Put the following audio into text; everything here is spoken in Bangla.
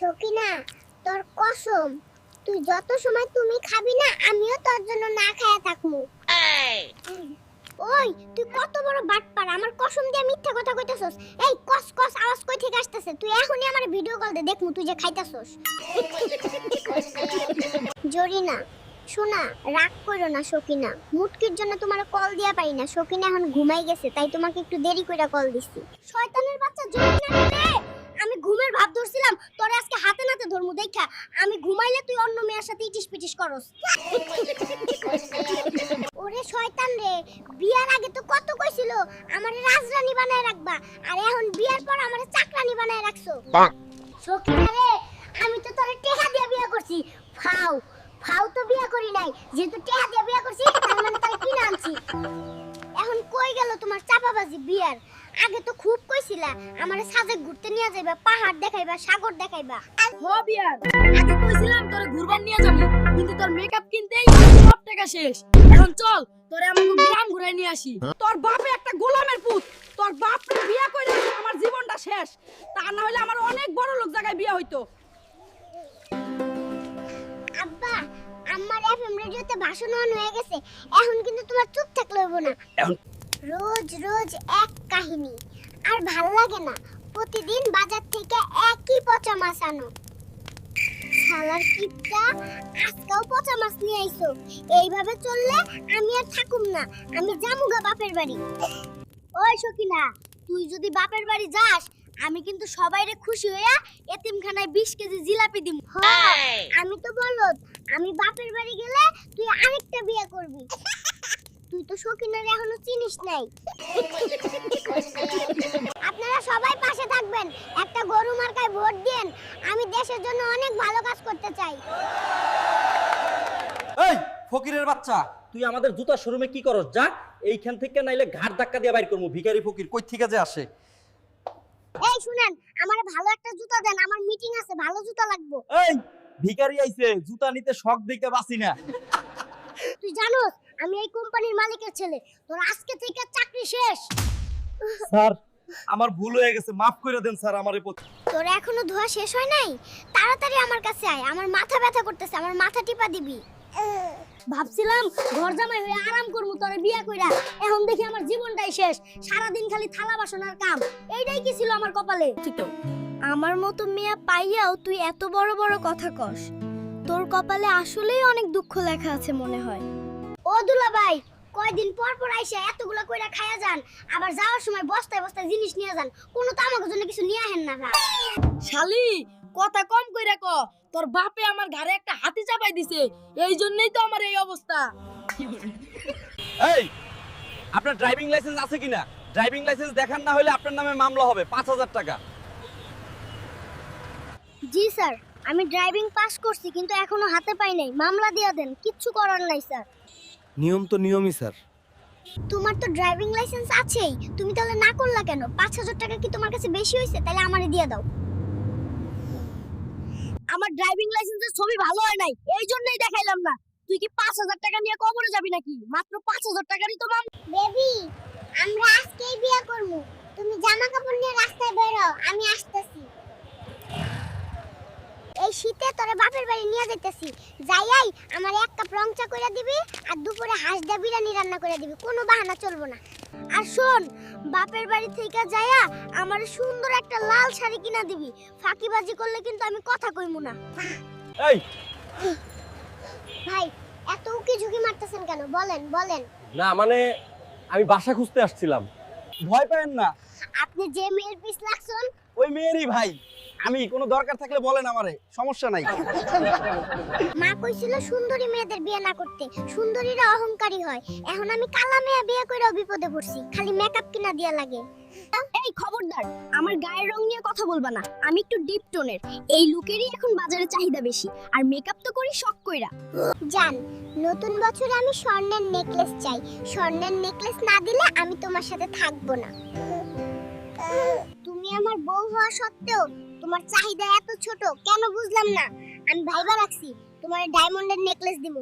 সকিনা তোর কসম। তুই যত সময় তুমি খাবি না আমিও তোর জন্য না খায়া থাকমু। ওই তুই কত বড় বাটপার আমার কসম দিয়ে মিথ্যা কথা কইতাছস। এই কস কস আওয়াজ কই থেকে আসতেছে? তুই এখনই আমার ভিডিও কল দে দেখমু তুই যে খাইতাছস। জরিনা শোনা রাগ করো না সকিনা। মুটকির জন্য তোমার কল দিয়া পারি না। সকিনা এখন ঘুমাই গেছে তাই তোমাকে একটু দেরি কইরা কল দিছি। শয়তানের বাচ্চা করস। ওরে শয়তান রে বিয়ার আগে তো কত কইছিল আমার রাজরানী বানায় রাখবা আর এখন বিয়ার পর আমার চাকরানী বানায় রাখছো। সকিনা আমি তো তোরে টেকা দিয়ে বিয়া করছি। ফাও ফাও তো বিয়া করি নাই যেহেতু টেকা দিয়ে বিয়া করছি তার মানে তাই কিনে আনছি। এখন কই গেল তোমার চাপাবাজি বিয়ার? আগে তো খুব কইছিলা আমারে সাজে ঘুরতে নিয়ে যাইবা পাহাড় দেখাইবা সাগর দেখাইবা। হ বিয়ার। আগে কইছিলাম তোরে ঘুরবার নিয়ে যাবি। কিন্তু তোর মেকআপ কিনতেই সব টাকা শেষ। এখন চল তোরে আমাকে গ্রাম ঘুরাই নিয়ে আসি। তোর বাপে একটা গোলামের পুত। তোর বাপ বিয়া কইরা আমার জীবনটা শেষ। তা না হলে আমার অনেক বড় লোক জায়গায় বিয়া হইতো। আব্বা আমার এফএম রেডিওতে ভাষণ অন হয়ে গেছে। এখন কিন্তু তোমার চুপ থাকলে হইব না। রোজ রোজ এক কাহিনী। আর ভালো লাগে না প্রতিদিন বাজার থেকে একই পচা মাছ আনো। শালার কিপটা আজকেও পচা মাছ নিয়ে আইছো। এইভাবে চললে আমি আর থাকুম না। আমি জামুগা বাপের বাড়ি। ওই সকিনা, তুই যদি বাপের বাড়ি যাস, আমি কিন্তু সবাইরে খুশি হইয়া এতিমখানায় বিশ কেজি জিলাপি দিম। আমি তো বলদ, আমি বাপের বাড়ি গেলে তুই আরেকটা বিয়ে করবি। তুই তো সকিনার এখনও চিনিস নাই। আপনারা সবাই পাশে থাকবেন একটা গরু মার্কায় ভোট দেন আমি দেশের জন্য অনেক ভালো কাজ করতে চাই। এই ফকিরের বাচ্চা তুই আমাদের জুতা শোরুমে কি করস? যা এইখান থেকে নাইলে ঘাট ধাক্কা দিয়ে বাইর করব। ভিখারি ফকির কই থেকে যে আসে? এই শুনেন আমার ভালো একটা জুতা দেন আমার মিটিং আছে ভালো জুতা লাগবে। এই ভিখারি আইছে জুতা নিতে শখ দেখতে বাসি না। তুই জানোস আমি এই কোম্পানির মালিকের ছেলে তোর আজকে থেকে চাকরি শেষ। স্যার আমার ভুল হয়ে গেছে মাফ করে দেন স্যার আমার এই তোর এখনও ধোয়া শেষ হয় নাই? তাড়াতাড়ি আমার কাছে আয় আমার মাথা ব্যথা করতেছে আমার মাথা টিপা দিবি। ভাবছিলাম ঘর জামাই হয়ে আরাম করব তোরে বিয়া কইরা। এখন দেখি আমার জীবনটাই শেষ সারাদিন খালি থালা বাসন আর কাম। এইটাই কি ছিল আমার কপালে? আমার মতো মেয়া পাইয়াও তুই এত বড় বড় কথা কস। তোর কপালে আসলেই অনেক দুঃখ লেখা আছে মনে হয়। ও দুলা ভাই কয়দিন পর পর আইসা এতগুলা কইরা খায়া যান আবার যাওয়ার সময় বস্তায় বস্তায় জিনিস নিয়ে যান কোনো তো আমাকে জন্য কিছু নিয়ে আহেন না ভাই। শালি কথা কম কইরা ক তোর বাপে আমার ঘরে একটা হাতি চাপাই দিছে এই জন্যই তো আমার এই অবস্থা। এই আপনার ড্রাইভিং লাইসেন্স আছে কিনা? ড্রাইভিং লাইসেন্স দেখান না হলে আপনার নামে মামলা হবে পাঁচ হাজার টাকা। জি স্যার আমি ড্রাইভিং পাস করছি কিন্তু এখনও হাতে পাই নাই। মামলা দিয়া দেন কিচ্ছু করার নাই স্যার। নিয়ম তো নিয়মই স্যার। তোমার তো ড্রাইভিং লাইসেন্স আছেই। তুমি তাহলে না করলা কেন? পাঁচ হাজার টাকা কি তোমার কাছে বেশি হয়েছে? তাহলে আমারে দিয়ে দাও। আমার ড্রাইভিং লাইসেন্সের ছবি ভালো হয় নাই। এই জন্যই দেখাইলাম না। তুই কি পাঁচ হাজার টাকা নিয়ে কবরে যাবি নাকি? মাত্র পাঁচ হাজার টাকারই তো মাম বেবি আমরা আজকেই বিয়ে করব। তুমি জামা কাপড় নিয়ে রাস্তায় বেরো। আমি আসতেছি। এই শীতে তোরে বাপের বাড়ি নিয়ে যাইতেছি। যাইয়াই আমার এক কাপ রং চা করে দিবি আর দুপুরে হাঁস দিয়ে বিরিয়ানি রান্না করে দিবি। কোনো বাহানা চলবো না। আর শোন বাপের বাড়ি থেকে যাইয়া আমার সুন্দর একটা লাল শাড়ি কিনা দিবি। ফাঁকিবাজি করলে কিন্তু আমি কথা কইমু না। এই! ভাই এত উকি ঝুঁকি মারতেছেন কেন? বলেন বলেন। না মানে আমি বাসা খুঁজতে আসছিলাম। ভয় পাবেন না। আপনি যে মেয়ের পিস লাগছেন ওই মেয়েরই ভাই। আমি কোনো দরকার থাকলে বলেন আমারে সমস্যা নাই। মা কইছিল সুন্দরী মেয়েদের বিয়ে না করতে সুন্দরীরা অহংকারী হয়। এখন আমি কালা মেয়ে বিয়ে কইরাও বিপদে পড়ছি খালি মেকআপ কিনা দিয়া লাগে। এই খবরদার আমার গায়ের রং নিয়ে কথা বলবা না আমি একটু ডিপ টোনের এই লুকেরই এখন বাজারে চাহিদা বেশি আর মেকআপ তো করি শখ কইরা। জান নতুন বছরে আমি স্বর্ণের নেকলেস চাই। স্বর্ণের নেকলেস না দিলে আমি তোমার সাথে থাকব না। হওয়া সত্ত্বেও তোমার চাহিদা এত ছোট, কেন বুঝলাম না? আমি ভাইবা রাখছি, তোমার ডায়মন্ডের নেকলেস দিব